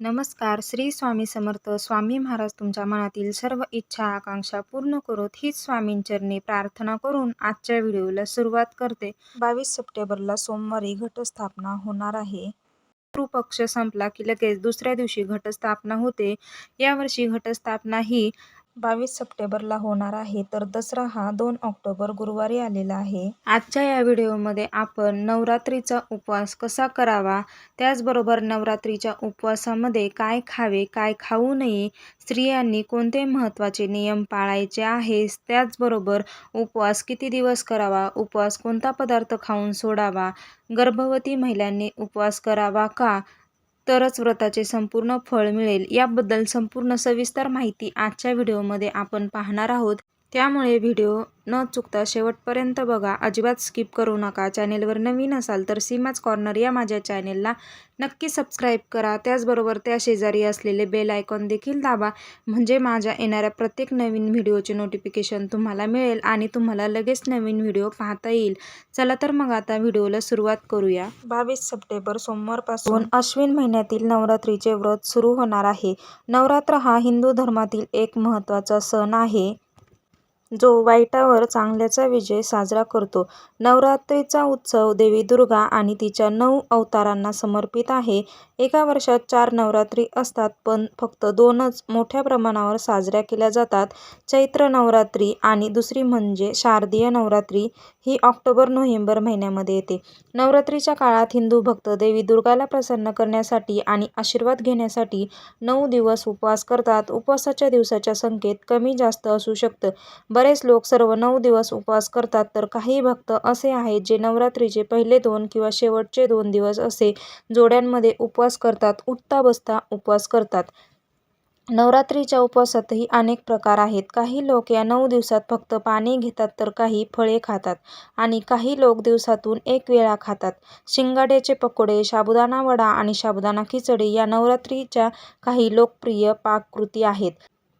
नमस्कार श्री स्वामी समर्थ. स्वामी महाराज तुमच्या मनातील सर्व इच्छा आकांक्षा पूर्ण करोत हीच स्वामींचरणी प्रार्थना करून आजच्या व्हिडिओला सुरुवात करते. बावीस सप्टेंबरला सोमवारी घटस्थापना होणार आहे. पक्ष संपला की लगेच दुसऱ्या दिवशी घटस्थापना होते. यावर्षी घटस्थापना ही बावीस सप्टेंबरला होणार आहे. तर दसरा हा दोन ऑक्टोबर गुरुवारी आलेला आहे. आजच्या या व्हिडिओमध्ये आपण नवरात्रीचा उपवास कसा करावा? त्याचबरोबर नवरात्रीच्या उपवासामध्ये काय खावे काय खाऊ नये स्त्रियांनी कोणते महत्त्वाचे नियम पाळायचे आहे त्याचबरोबर उपवास किती दिवस करावा? उपवास कोणता पदार्थ खाऊन सोडावा? गर्भवती महिलांनी उपवास करावा का? तरच व्रताचे संपूर्ण फळ मिळेल. याबद्दल संपूर्ण सविस्तर माहिती आजच्या व्हिडिओमध्ये आपण पाहणार आहोत. त्यामुळे व्हिडिओ न चुकता शेवटपर्यंत बघा. अजिबात स्किप करू नका. चॅनेलवर नवीन असाल तर सीमाच कॉर्नर या माझ्या चॅनेलला नक्की सबस्क्राईब करा. त्याचबरोबर त्या शेजारी असलेले बेल आयकॉन देखील दाबा. म्हणजे माझ्या येणाऱ्या प्रत्येक नवीन व्हिडिओचे नोटिफिकेशन तुम्हाला मिळेल आणि तुम्हाला लगेच नवीन व्हिडिओ पाहता येईल. चला तर मग आता व्हिडिओला सुरुवात करूया. बावीस सप्टेंबर सोमवारपासून अश्विन महिन्यातील नवरात्रीचे व्रत सुरू होणार आहे. नवरात्र हा हिंदू धर्मातील एक महत्त्वाचा सण आहे. जो वाईटावर चांगल्याचा विजय साजरा करतो. नवरात्रीचा उत्सव देवी दुर्गा आणि तिच्या नऊ अवतारांना समर्पित आहे. एका वर्षात चार नवरात्री असतात पण फक्त दोनच मोठ्या प्रमाणावर साजऱ्या केल्या जातात. चैत्र नवरात्री आणि दुसरी म्हणजे शारदीय नवरात्री ही ऑक्टोबर नोव्हेंबर महिन्यामध्ये येते. नवरात्रीच्या काळात हिंदू भक्त देवी दुर्गाला प्रसन्न करण्यासाठी आणि आशीर्वाद घेण्यासाठी नऊ दिवस उपवास करतात. उपवासाच्या दिवसाच्या संख्येत कमी जास्त असू शकतं. बरेच लोक सर्व नऊ दिवस उपवास करतात तर काही भक्त असे आहेत जे नवरात्रीचे पहिले दोन किंवा शेवटचे दोन दिवस असे जोड्यांमध्ये उपवास करतात उठता बसता उपवास करतात. नवरात्रीच्या उपवासातही अनेक प्रकार आहेत. काही लोक या नऊ दिवसात फक्त पाणी घेतात तर काही फळे खातात आणि काही लोक दिवसातून एक वेळा खातात. शिंगाड्याचे पकोडे साबुदाणा वडा आणि साबुदाणा खिचडी या नवरात्रीच्या काही लोकप्रिय पाककृती आहेत.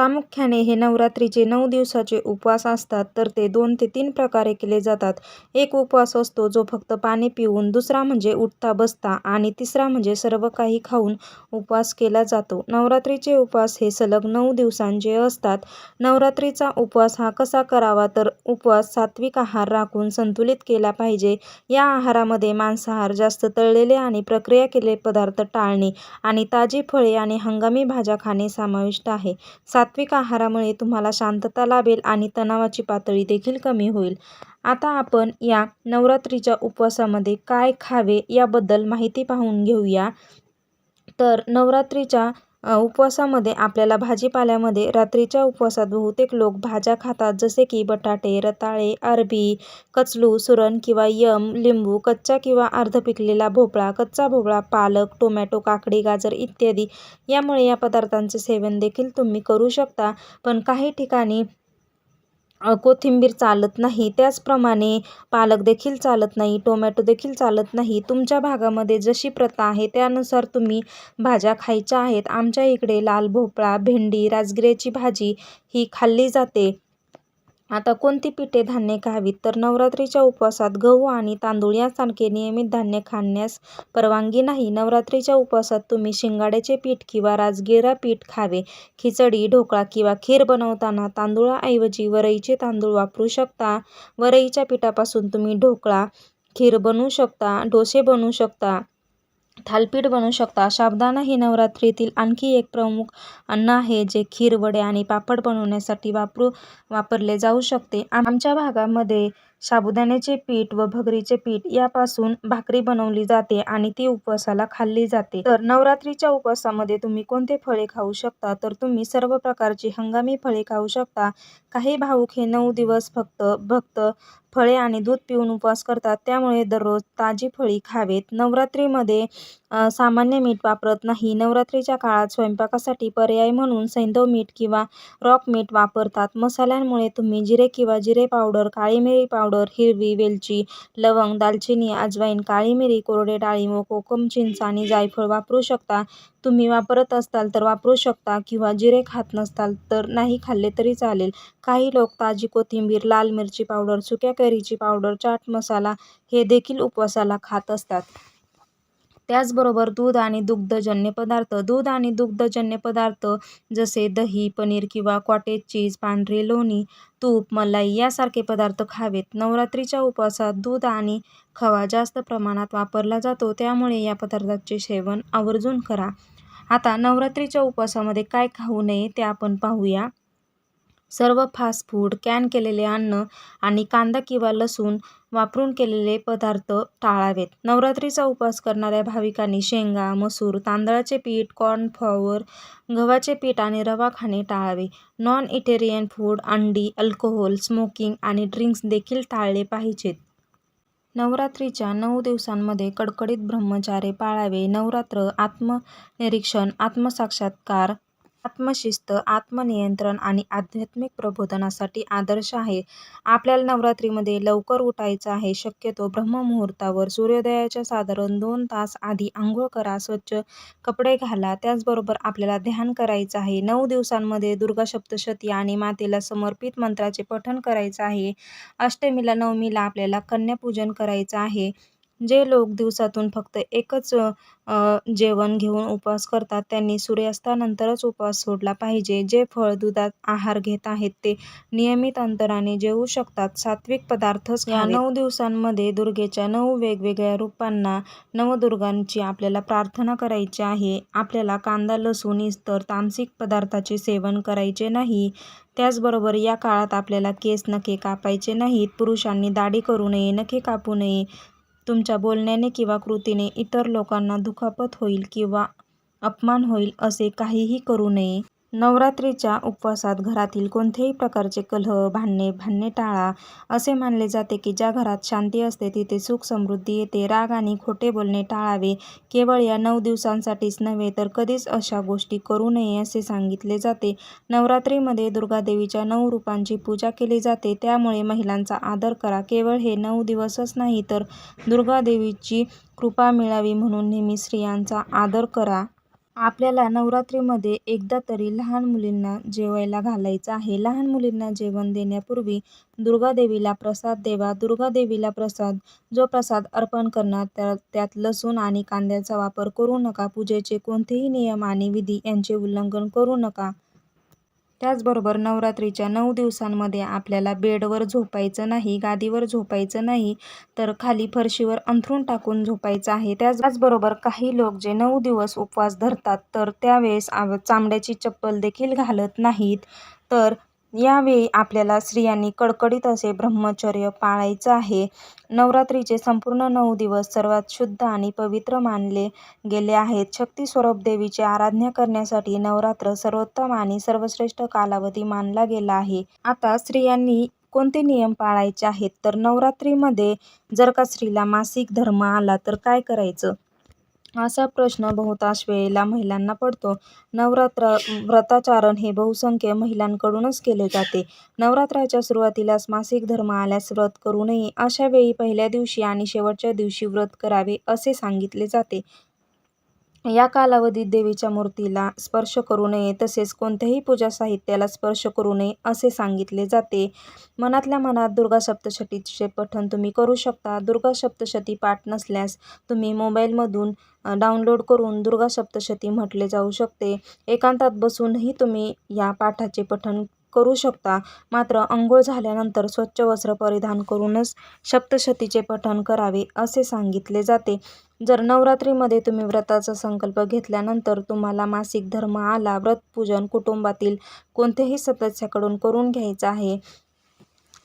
प्रामुख्याने हे नवरात्रीचे नऊ दिवसाचे उपवास असतात तर ते दोन ते तीन प्रकारे केले जातात. एक उपवास असतो जो फक्त पाणी पिऊन दुसरा म्हणजे उठता बसता आणि तिसरा म्हणजे सर्व काही खाऊन उपवास केला जातो. नवरात्रीचे उपवास हे सलग नऊ दिवसांचे असतात. नवरात्रीचा उपवास हा कसा करावा तर उपवास सात्विक आहार राखून संतुलित केला पाहिजे. या आहारामध्ये मांसाहार जास्त तळलेले आणि प्रक्रिया केलेले पदार्थ टाळणे आणि ताजी फळे आणि हंगामी भाज्या खाणे समाविष्ट आहे. सात सात्विक आहारामुळे तुम्हाला शांतता लाभेल आणि तणावाची पातळी देखील कमी होईल. आता आपण या नवरात्रीच्या उपवासामध्ये काय खावे याबद्दल माहिती पाहून घेऊया. तर नवरात्रीच्या उपवासामध्ये आपल्याला भाजीपाल्यामध्ये रात्रीच्या उपवासात बहुतेक लोक भाज्या खातात जसे की बटाटे रताळे अरबी कचलू सुरण किंवा यम लिंबू कच्चा किंवा अर्ध पिकलेला भोपळा कच्चा भोपळा पालक टोमॅटो काकडी गाजर इत्यादी. यामुळे या पदार्थांचे सेवन देखील तुम्ही करू शकता. पण काही ठिकाणी कोथिंबीर चालत नाही. त्याचप्रमाणे पालक देखील चालत नाही टोमॅटो देखील चालत नाही. तुमच्या भागामध्ये जशी प्रथा आहे त्यानुसार तुम्ही भाज्या खायच्या आहेत. आमच्या इकडे लाल भोपळा भेंडी राजगिऱ्याची भाजी ही खाल्ली जाते. आता कोणती पिठे धान्य खावीत तर नवरात्रीच्या उपवासात गहू आणि तांदूळ यासारखे नियमित धान्य खाण्यास परवानगी नाही. नवरात्रीच्या उपवासात तुम्ही शिंगाड्याचे पीठ किंवा राजगिरा पीठ खावे. खिचडी ढोकळा किंवा खीर बनवताना तांदूळाऐवजी वरईचे तांदूळ वापरू शकता. वरईच्या पिठापासून तुम्ही ढोकळा खीर बनवू शकता डोसे बनवू शकता. थालपीठ बनवू शकता. साबुदाणा ही नवरात्रीतील आणखी एक प्रमुख अन्न आहे जे खीर वडे आणि पापड बनवण्यासाठी वापरू वापरले जाऊ शकते. आमच्या भागामध्ये साबुदाण्याचे पीठ व भगरीचे पीठ यापासून भाकरी बनवली जाते आणि ती उपवासाला खाल्ली जाते. तर नवरात्रीच्या उपवासामध्ये तुम्ही कोणते फळे खाऊ शकता? तर तुम्ही सर्व प्रकारची हंगामी फळे खाऊ शकता. काही भाऊक हे नऊ दिवस फक्त भक्त फळे आणि दूध पिऊन उपवास करतात. त्यामुळे दररोज ताजी फळी खावेत. नवरात्रीमध्ये सामान्य मीठ वापरत नाही. नवरात्रीच्या काळात स्वयंपाकासाठी पर्याय म्हणून सैंधव मीठ किंवा रॉक मीठ वापरतात. मसाल्यांमुळे तुम्ही जिरे किंवा जिरे पावडर काळी मिरी पावडर हिरवी वेलची लवंग दालचिनी अजवाईन काळी मिरी कोरडे डाळिंब कोकम चिंच आणि जायफळ वापरू शकता. तुम्ही वापरत असताल तर वापरू शकता किंवा जिरे खात नसताल तर नाही खाल्ले तरी चालेल. काही लोक ताजी कोथिंबीर लाल मिरची पावडर सुक्या कैरीची पावडर चाट मसाला हे देखील उपवासाला खात असतात. त्याचबरोबर दूध आणि दुग्धजन्य पदार्थ. दूध आणि दुग्धजन्य पदार्थ जसे दही पनीर किंवा कॉटेज चीज पांढरे लोणी तूप मलाई यासारखे पदार्थ खावेत. नवरात्रीच्या उपवासात दूध आणि खवा जास्त प्रमाणात वापरला जातो. त्यामुळे या पदार्थाचे सेवन आवर्जून करा. आता नवरात्रीच्या उपवासामध्ये काय खाऊ नये ते आपण पाहूया. सर्व फास्ट फूड कॅन केलेले अन्न आणि कांदा किंवा लसूण वापरून केलेले पदार्थ टाळावेत. नवरात्रीचा उपवास करणाऱ्या भाविकांनी शेंगा मसूर तांदळाचे पीठ कॉर्नफ्लॉवर गव्हाचे पीठ आणि रवा खाणे टाळावे. नॉन इटेरियन फूड अंडी अल्कोहोल स्मोकिंग आणि ड्रिंक्स देखील टाळले पाहिजेत. नवरात्रीच्या नऊ दिवसांमध्ये कडकडीत ब्रह्मचार्य पाळावे. नवरात्र आत्मनिरीक्षण आत्मसाक्षात्कार आत्मशिस्त आत्मनियंत्रण आणि आध्यात्मिक प्रबोधनासाठी आदर्श आहे. आपल्याला नवरात्रीमध्ये लवकर उठायचं आहे. शक्यतो ब्रह्ममुहूर्तावर सूर्योदयाच्या साधारण दोन तास आधी आंघोळ करा स्वच्छ कपडे घाला. त्याचबरोबर आपल्याला ध्यान करायचं आहे. नऊ दिवसांमध्ये दुर्गा सप्तशती आणि मातेला समर्पित मंत्राचे पठण करायचं आहे. अष्टमीला नवमीला आपल्याला कन्यापूजन करायचं आहे. जे लोक दिवसातून फक्त एकच जेवण घेऊन उपवास करतात त्यांनी सूर्यास्तानंतरच उपवास सोडला पाहिजे. जे फळ दुधात आहार घेत आहेत ते नियमित अंतराने जेवू शकतात. सात्विक पदार्थच या नऊ दिवसांमध्ये दुर्गेच्या नऊ वेगवेगळ्या रूपांना नवदुर्गांची आपल्याला प्रार्थना करायची आहे. आपल्याला कांदा लसूण इतर तामसिक पदार्थाचे सेवन करायचे नाही. त्याचबरोबर या काळात आपल्याला केस नखे कापायचे नाहीत. पुरुषांनी दाढी करू नये नखे कापू नये. तुमच्या बोलण्याने किंवा कृतीने इतर लोकांना दुखापत होईल किंवा अपमान होईल असे काहीही करू नये. नवरात्रीच्या उपवासात घरातील कोणत्याही प्रकारचे कलह भांडणे भांडणे टाळा असे मानले जाते की ज्या घरात शांती असते तिथे सुख समृद्धी येते. राग आणि खोटे बोलणे टाळावे केवळ या नऊ दिवसांसाठीच नव्हे तर कधीच अशा गोष्टी करू नये असे सांगितले जाते. नवरात्रीमध्ये दुर्गादेवीच्या नऊ रूपांची पूजा केली जाते. त्यामुळे महिलांचा आदर करा. केवळ हे नऊ दिवसच नाही तर दुर्गादेवीची कृपा मिळावी म्हणून नेहमी स्त्रियांचा आदर करा. आपल्याला नवरात्रीमध्ये एकदा तरी लहान मुलींना जेवायला घालायचं आहे. लहान मुलींना जेवण देण्यापूर्वी दुर्गादेवीला प्रसाद देवा. दुर्गादेवीला प्रसाद जो प्रसाद अर्पण करणार त्या त्यात लसूण आणि कांद्याचा वापर करू नका. पूजेचे कोणतेही नियम आणि विधी यांचे उल्लंघन करू नका. त्याचबरोबर नवरात्रीच्या नऊ दिवसांमध्ये आपल्याला बेडवर झोपायचं नाही गादीवर झोपायचं नाही तर खाली फरशीवर अंथरूण टाकून झोपायचं आहे. त्याचबरोबर काही लोक जे नऊ दिवस उपवास धरतात तर त्यावेळेस चामड्याची चप्पल देखील घालत नाहीत. तर यावेळी आपल्याला स्त्रियांनी कडकडीत असे ब्रह्मचर्य पाळायचं आहे. नवरात्रीचे संपूर्ण नऊ दिवस सर्वात शुद्ध आणि पवित्र मानले गेले आहेत. शक्ती स्वरूप देवीची आराधना करण्यासाठी नवरात्र सर्वोत्तम आणि सर्वश्रेष्ठ कालावधी मानला गेला आहे. आता स्त्रियांनी कोणते नियम पाळायचे आहेत? तर नवरात्रीमध्ये जर का स्त्रीला मासिक धर्म आला तर काय करायचं? असा प्रश्न बहुतांश वेळेला महिलांना पडतो. नवरात्र व्रताचारण हे बहुसंख्य महिलांकडूनच केले जाते. नवरात्राच्या सुरुवातीलाच मासिक धर्म आल्यास व्रत करू नये अशा वेळी पहिल्या दिवशी आणि शेवटच्या दिवशी व्रत करावे असे सांगितले जाते. या कालावधीत देवीच्या मूर्तीला स्पर्श करू नये तसेच कोणत्याही पूजा साहित्याला स्पर्श करू नये असे सांगितले जाते. मनातल्या मनात दुर्गा सप्तशतीचे पठण तुम्ही करू शकता. दुर्गा सप्तशती पाठ नसल्यास तुम्ही मोबाईलमधून डाउनलोड करून दुर्गा सप्तशती म्हटले जाऊ शकते. एकांतात बसूनही तुम्ही या पाठाचे पठण करू शकता. मात्र अंघोळ झाल्यानंतर स्वच्छ वस्त्र परिधान करूनच सप्तशतीचे पठण करावे असे सांगितले जाते. जर नवरात्रीमध्ये तुम्ही व्रताचा संकल्प घेतल्यानंतर तुम्हाला मासिक धर्म आला व्रतपूजन कुटुंबातील कोणत्याही सदस्याकडून करून घ्यायचं आहे.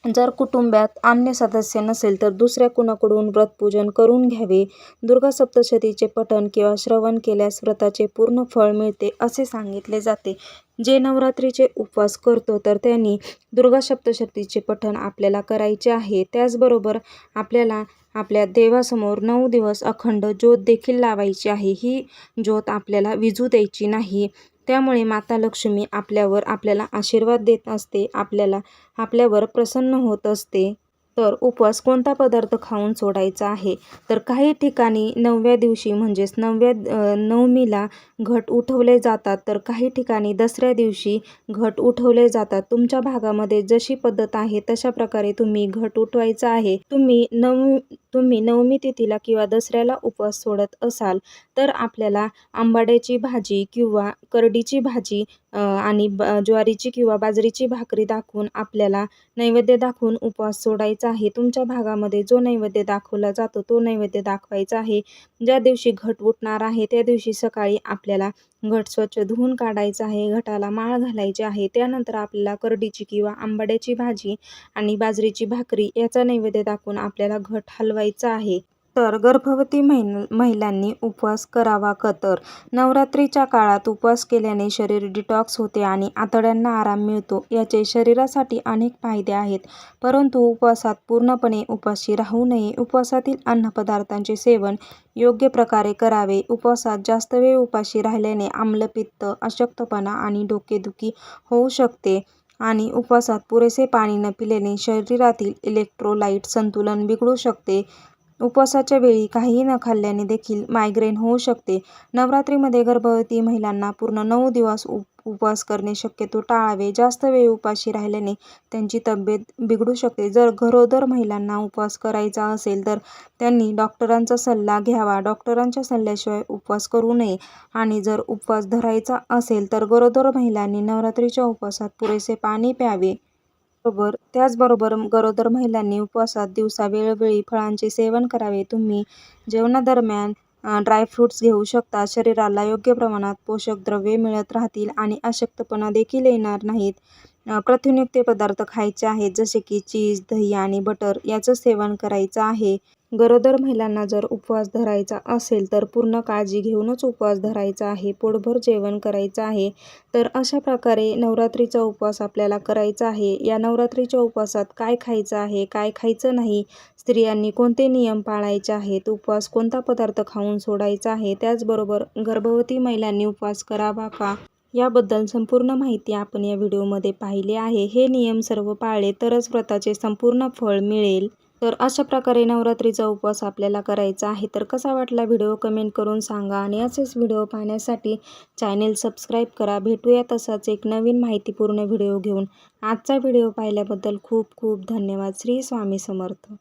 जर कुटुंबात अन्य सदस्य नसेल तर दुसऱ्या कुणाकडून व्रतपूजन करून घ्यावे. दुर्गा सप्तशतीचे पठण किंवा श्रवण केल्यास व्रताचे पूर्ण फळ मिळते असे सांगितले जाते. जे नवरात्रीचे उपवास करतो तर त्यांनी दुर्गा सप्तशतीचे पठण आपल्याला करायचे आहे. त्याचबरोबर आपल्याला आपल्या देवासमोर नऊ दिवस अखंड ज्योत देखील लावायची आहे. ही ज्योत आपल्याला विजू द्यायची नाही. त्यामुळे माता लक्ष्मी आपल्यावर आपल्याला आशीर्वाद देत असते आपल्याला आपल्यावर प्रसन्न होत असते. तर उपवास कोणता पदार्थ खाऊन सोडायचा आहे? तर काही ठिकाणी नवव्या दिवशी म्हणजेच नवव्या नवमीला घट उठवले जातात. तर काही ठिकाणी दसऱ्या दिवशी घट उठवले जातात. तुमच्या भागामध्ये जशी पद्धत आहे तशा प्रकारे तुम्ही घट उठवायचा आहे. तुम्ही नव तुम्ही नवमी तिथीला किंवा दसऱ्याला उपवास सोडत असाल तर आपल्याला आंबाड्याची भाजी किंवा करडीची भाजी आणि ब ज्वारीची किंवा बाजरीची भाकरी दाखवून आपल्याला नैवेद्य दाखवून उपवास सोडायचा आहे. तुमच्या भागामध्ये जो नैवेद्य दाखवला जातो तो नैवेद्य दाखवायचा आहे. ज्या दिवशी घट उठणार आहे त्या दिवशी सकाळी आपल्याला घट स्वच्छ धुवून काढायचा आहे घटाला माळ घालायची आहे. त्यानंतर आपल्याला करडीची किंवा आंबाड्याची भाजी आणि बाजरीची भाकरी याचा नैवेद्य दाखवून आपल्याला घट हलवायचा आहे. तर गर्भवती महिन महिलांनी उपवास करावा का तर? नवरात्रीच्या काळात उपवास केल्याने शरीर डिटॉक्स होते आणि आतड्यांना आराम मिळतो. याचे शरीरासाठी अनेक फायदे आहेत. परंतु उपवासात पूर्णपणे उपाशी राहू नये. उपवासातील अन्नपदार्थांचे सेवन योग्य प्रकारे करावे. उपवासात जास्त वेळ उपाशी राहिल्याने आम्लपित्त अशक्तपणा आणि डोकेदुखी होऊ शकते आणि उपवासात पुरेसे पाणी न पिल्याने शरीरातील इलेक्ट्रोलाइट संतुलन बिघडू शकते. उपवासाच्या वेळी काहीही न खाल्ल्याने देखील मायग्रेन होऊ शकते. नवरात्रीमध्ये गर्भवती महिलांना पूर्ण नऊ दिवस उप उपवास करणे शक्यतो टाळावे. जास्त वेळ उपाशी राहिल्याने त्यांची तब्येत बिघडू शकते. जर गरोदर महिलांना उपवास करायचा असेल तर त्यांनी डॉक्टरांचा सल्ला घ्यावा. डॉक्टरांच्या सल्ल्याशिवाय उपवास करू नये. आणि जर उपवास धरायचा असेल तर गरोदर महिलांनी नवरात्रीच्या उपवासात पुरेसे पाणी प्यावे. बरोबर. त्याचबरोबर गरोदर महिलांनी उपवासात दिवसा वेळोवेळी फळांचे सेवन करावे. तुम्ही जेवणादरम्यान ड्रायफ्रूट्स घेऊ शकता. शरीराला योग्य प्रमाणात पोषक द्रव्ये मिळत राहतील आणि अशक्तपणा देखील येणार नाहीत. प्रथिनयुक्त पदार्थ खायचे आहेत जसे की चीज दही आणि बटर याचं सेवन करायचं आहे. गरोदर महिलांना जर उपवास धरायचा असेल तर पूर्ण काळजी घेऊनच उपवास धरायचा आहे पोटभर जेवण करायचं आहे. तर अशा प्रकारे नवरात्रीचा उपवास आपल्याला करायचा आहे. या नवरात्रीच्या उपवासात काय खायचं आहे काय खायचं नाही स्त्रियांनी कोणते नियम पाळायचे आहेत उपवास कोणता पदार्थ खाऊन सोडायचा आहे त्याचबरोबर गर्भवती महिलांनी उपवास करावा का? याबद्दल संपूर्ण माहिती आपण या व्हिडिओमध्ये पाहिली आहे. हे नियम सर्व पाळले तरच व्रताचे संपूर्ण फळ मिळेल. तर अशा प्रकारे नवरात्रीचा उपवास आपल्याला करायचा आहे. तर कसा वाटला व्हिडिओ कमेंट करून सांगा आणि असेच व्हिडिओ पाहण्यासाठी चॅनेल सबस्क्राईब करा. भेटूया तसाच एक नवीन माहितीपूर्ण व्हिडिओ घेऊन. आजचा व्हिडिओ पाहिल्याबद्दल खूप खूप धन्यवाद. श्री स्वामी समर्थ.